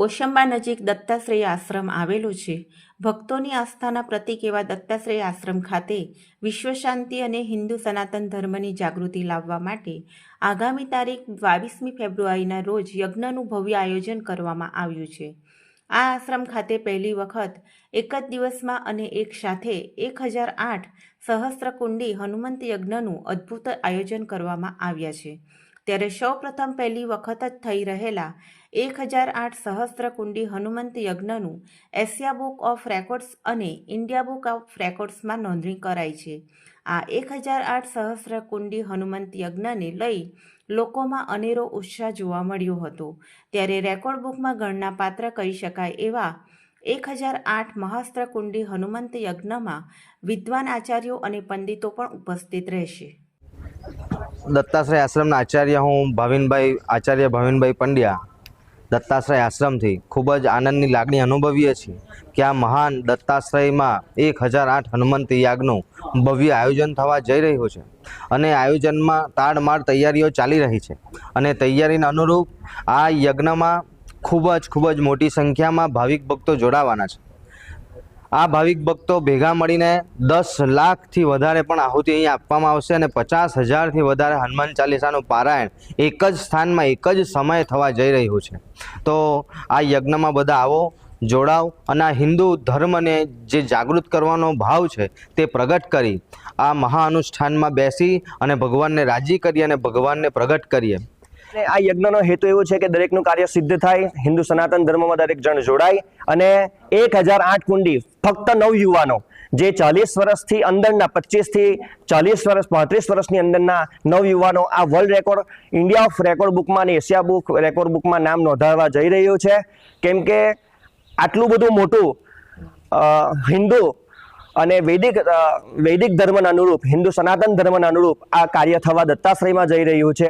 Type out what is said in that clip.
કોશંબા નજીક દત્તાશ્રેય આશ્રમ આવેલો છે. ભક્તોની આસ્થાના પ્રતીક એવા દત્તાશ્રેય આશ્રમ ખાતે વિશ્વ શાંતિ અને હિન્દુ સનાતન ધર્મની જાગૃતિ લાવવા માટે આગામી તારીખ બાવીસમી ફેબ્રુઆરીના રોજ યજ્ઞનું ભવ્ય આયોજન કરવામાં આવ્યું છે. આ આશ્રમ ખાતે પહેલી વખત એક જ દિવસમાં અને એક સાથે એક હજાર આઠ સહસ્ત્રકુંડી હનુમંત યજ્ઞનું અદ્ભુત આયોજન કરવામાં આવ્યા છે. ત્યારે સૌપ્રથમ પહેલી વખત જ થઈ રહેલા એક હજાર આઠ સહસ્ત્રકુંડી હનુમંત યજ્ઞનું એશિયા બુક ઓફ રેકોર્ડ્સ અને ઇન્ડિયા બુક ઓફ રેકોર્ડ્સમાં નોંધણી કરાઈ છે. આ એક હજાર આઠ સહસ્ત્રકુંડી હનુમંત યજ્ઞને લઈ લોકોમાં અનેરો ઉત્સાહ જોવા મળ્યો હતો. ત્યારે રેકોર્ડ બુકમાં ગણના પાત્ર કહી શકાય એવા એક હજાર આઠ મહાસ્ત્રકુંડી હનુમંત યજ્ઞમાં વિદ્વાન આચાર્યો અને પંડિતો પણ ઉપસ્થિત રહેશે. દત્તાશ્રય આશ્રમના આચાર્ય હું ભાવિનભાઈ, આચાર્ય ભાવિનભાઈ પંડ્યા. દત્તાશ્રય આશ્રમથી ખૂબ જ આનંદની લાગણી અનુભવીએ છીએ કે આ મહાન દત્તાશ્રયમાં એક હજાર આઠ હનુમંત યાગનું ભવ્ય આયોજન થવા જઈ રહ્યું છે અને આયોજનમાં તાડમાળ તૈયારીઓ ચાલી રહી છે અને તૈયારીને અનુરૂપ આ યજ્ઞમાં ખૂબ જ ખૂબ જ મોટી સંખ્યામાં ભાવિક ભક્તો જોડાવાના છે. આ ભાવિક ભક્તો ભેગા મળીને દસ લાખથી વધારે પણ આહુતિ અહીં આપવામાં આવશે અને પચાસ હજારથી વધારે હનુમાન ચાલીસાનું પારાયણ એક જ સ્થાનમાં, એક જ સમયે થવા જઈ રહ્યું છે. તો આ યજ્ઞમાં બધા આવો, જોડાવ અને આ હિન્દુ ધર્મને જે જાગૃત કરવાનો ભાવ છે તે પ્રગટ કરી, આ મહાઅનુષ્ઠાનમાં બેસી અને ભગવાનને રાજી કરીએ અને ભગવાનને પ્રગટ કરીએ. આ યજ્ઞનો હેતુ એવો છે કે દરેકનું કાર્ય સિદ્ધ થાય, હિન્દુ સનાતન ધર્મમાં દરેક જણ જોડાય અને એક હજાર આઠ કુંડી ફક્ત નવ યુવાનો, જે ચાલીસ વર્ષથી અંદરના પચીસથી ચાલીસ વર્ષ, પાંત્રીસ વર્ષની અંદરના નવ યુવાનો આ world record India of record બુકમાં અને એશિયા બુક રેકોર્ડ બુકમાં નામ નોંધાવવા જઈ રહ્યું છે. કેમ કે આટલું બધું મોટું હિન્દુ અને વૈદિક વૈદિક ધર્મના અનુરૂપ, હિન્દુ સનાતન ધર્મના અનુરૂપ આ કાર્ય થવા દત્તાશ્રયમાં જઈ રહ્યું છે.